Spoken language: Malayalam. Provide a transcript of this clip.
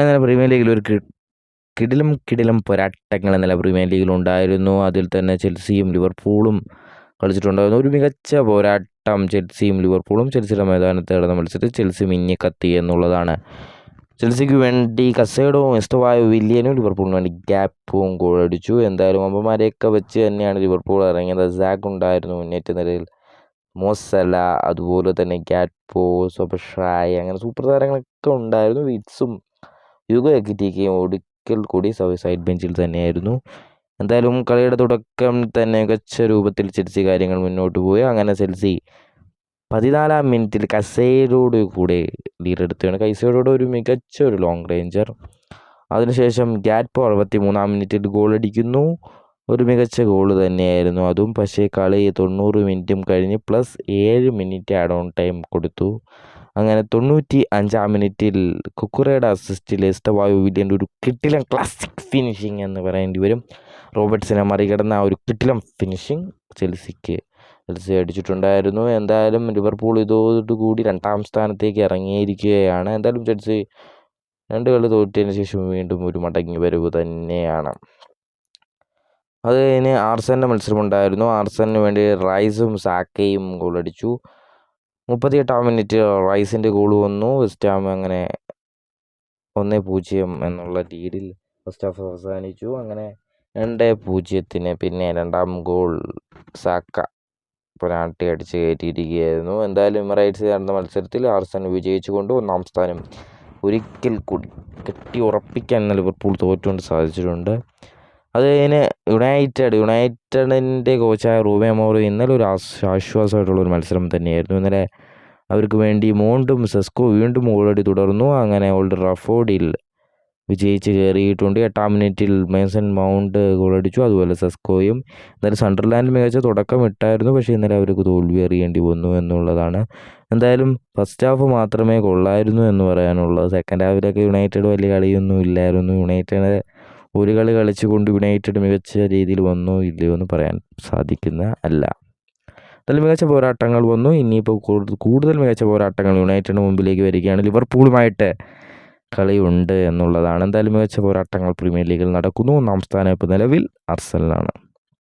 അങ്ങനെ പ്രീമിയർ ലീഗിൽ ഒരു കിടിലും കിടിലം പോരാട്ടങ്ങൾ ഇന്നലെ പ്രീമിയർ ലീഗിൽ ഉണ്ടായിരുന്നു. അതിൽ തന്നെ ചെൽസിയും ലിവർപൂളും കളിച്ചിട്ടുണ്ടായിരുന്നു. ഒരു മികച്ച പോരാട്ടം ചെൽസിയും ലിവർപൂളും ചെൽസിയുടെ മൈതാനത്ത് നടന്ന മത്സരത്തിൽ ചെൽസി മിന്നിക്കത്തി എന്നുള്ളതാണ്. ചെൽസിക്ക് വേണ്ടി കസേഡോ എസ്തവായോ വില്യനും ലിവർപൂളിന് വേണ്ടി ഗ്യാപ്പും ഗോളടിച്ചു എന്തായാലും അമ്മമാരെയൊക്കെ വെച്ച് തന്നെയാണ് ലിവർപൂൾ ഇറങ്ങിയത്. സാക്ക് ഉണ്ടായിരുന്നു മുന്നേറ്റ നിരയിൽ. മോസല അതുപോലെ തന്നെ ഗ്യാറ്റ്പോ സൊബഷായ് അങ്ങനെ സൂപ്പർ താരങ്ങളൊക്കെ ഉണ്ടായിരുന്നു. വിറ്റ്സും യുഗോ എക്കിറ്റിക്കയും ഒടുക്കൽ കൂടി സൈഡ് ബെഞ്ചിൽ തന്നെയായിരുന്നു. എന്തായാലും കളിയുടെ തുടക്കം തന്നെ മികച്ച രൂപത്തിൽ ചെൽസി കാര്യങ്ങൾ മുന്നോട്ട് പോയി. അങ്ങനെ ചെൽസി പതിനാലാം മിനിറ്റിൽ കസേരോട് കൂടെ ലീഡെടുത്തുകയാണ് കൈസേരോട് ഒരു മികച്ച ഒരു ലോങ് റേഞ്ചർ അതിനുശേഷം ഗ്യാറ്റ്പോ അറുപത്തി മൂന്നാം മിനിറ്റിൽ ഗോൾ അടിക്കുന്നു. ഒരു മികച്ച ഗോൾ തന്നെയായിരുന്നു അതും. പക്ഷേ കളി തൊണ്ണൂറ് മിനിറ്റും കഴിഞ്ഞ് പ്ലസ് ഏഴ് മിനിറ്റ് ആഡ് ഓൺ ടൈം കൊടുത്തു. അങ്ങനെ തൊണ്ണൂറ്റി അഞ്ചാം മിനിറ്റിൽ കുക്കുറയുടെ അസിസ്റ്റിൽ എസ്തവായു വില്യന്റെ ഒരു കിട്ടിലം ക്ലാസിക് ഫിനിഷിംഗ് എന്ന് പറയേണ്ടി വരും. റോബർട്ട്സിനെ മറികടന്ന ആ ഒരു കിട്ടിലം ഫിനിഷിംഗ് ചെൽസിക്ക് ചെൽസി അടിച്ചിട്ടുണ്ടായിരുന്നു. എന്തായാലും ലിവർപൂൾ ഇതോടുകൂടി രണ്ടാം സ്ഥാനത്തേക്ക് ഇറങ്ങിയിരിക്കുകയാണ്. എന്തായാലും ചെൽസി രണ്ട് കളി തോറ്റതിന് ശേഷം വീണ്ടും ഒരു മടങ്ങി വരവ് തന്നെയാണ്. അത് കഴിഞ്ഞ് ആർസന്റെ മത്സരമുണ്ടായിരുന്നു. ആർസനു വേണ്ടി റൈസും സാക്കയും ഗോളടിച്ചു. മുപ്പത്തിയെട്ടാം മിനിറ്റ് റൈസിന്റെ ഗോൾ വന്നു. വെസ്റ്റ് ഹാം അങ്ങനെ ഒന്ന് പൂജ്യം എന്നുള്ള ലീഡിൽ ഫസ്റ്റ് ഹാഫ് അവസാനിച്ചു. അങ്ങനെ രണ്ട് പൂജ്യത്തിന് പിന്നെ രണ്ടാം ഗോൾ സാക്ക പെനാൾട്ടി അടിച്ച് കയറ്റിയിരിക്കുകയായിരുന്നു. എന്തായാലും ഇമറൈറ്റ്സ് നടന്ന മത്സരത്തിൽ ആർസൺ വിജയിച്ചുകൊണ്ട് ഒന്നാം സ്ഥാനം ഒരിക്കൽ കൂടി കെട്ടി ഉറപ്പിക്കാൻ ലിവർപൂൾ തോറ്റുകൊണ്ട് സാധിച്ചിട്ടുണ്ട്. അത് കഴിഞ്ഞ് യുണൈറ്റഡ് യുണൈറ്റഡിന്റെ കോച്ചായ റൂബി അമോറി ഇന്നലെ ഒരു ആശ്വാസമായിട്ടുള്ള ഒരു മത്സരം തന്നെയായിരുന്നു. ഇന്നലെ അവർക്ക് വേണ്ടി മോണ്ടും സെസ്കോ വീണ്ടും ഗോളടി തുടർന്നു. അങ്ങനെ ഓൾഡ് റഫോർഡിൽ വിജയിച്ച് കയറിയിട്ടുണ്ട്. എട്ടാം മിനിറ്റിൽ മേസൺ മൗണ്ട് ഗോളടിച്ചു അതുപോലെ സെസ്കോയും എന്നാലും സണ്ടർലാൻഡ് മികച്ച തുടക്കം ഇട്ടായിരുന്നു. പക്ഷേ ഇന്നലെ അവർക്ക് തോൽവി അറിയേണ്ടി വന്നു എന്നുള്ളതാണ്. എന്തായാലും ഫസ്റ്റ് ഹാഫ് മാത്രമേ കൊള്ളായിരുന്നു എന്ന് പറയാനുള്ളത്. സെക്കൻഡ് ഹാഫിലൊക്കെ യുണൈറ്റഡ് വലിയ കളിയൊന്നും ഇല്ലായിരുന്നു. യുണൈറ്റഡ് ഒരു കളി കളിച്ചുകൊണ്ട് യുണൈറ്റഡ് മികച്ച രീതിയിൽ വന്നു ഇല്ലയോ എന്ന് പറയാൻ സാധിക്കുന്ന അല്ല. അതിൽ മികച്ച പോരാട്ടങ്ങൾ വന്നു. ഇനിയിപ്പോൾ കൂടുതൽ മികച്ച പോരാട്ടങ്ങൾ യുണൈറ്റഡിന് മുമ്പിലേക്ക് വരികയാണ്. ലിവർപൂളുമായിട്ട് കളിയുണ്ട് എന്നുള്ളതാണ്. എന്തായാലും മികച്ച പോരാട്ടങ്ങൾ പ്രീമിയർ ലീഗിൽ നടക്കുന്നു. ഒന്നാം സ്ഥാനം ഇപ്പോൾ നിലവിൽ അർസനലാണ്.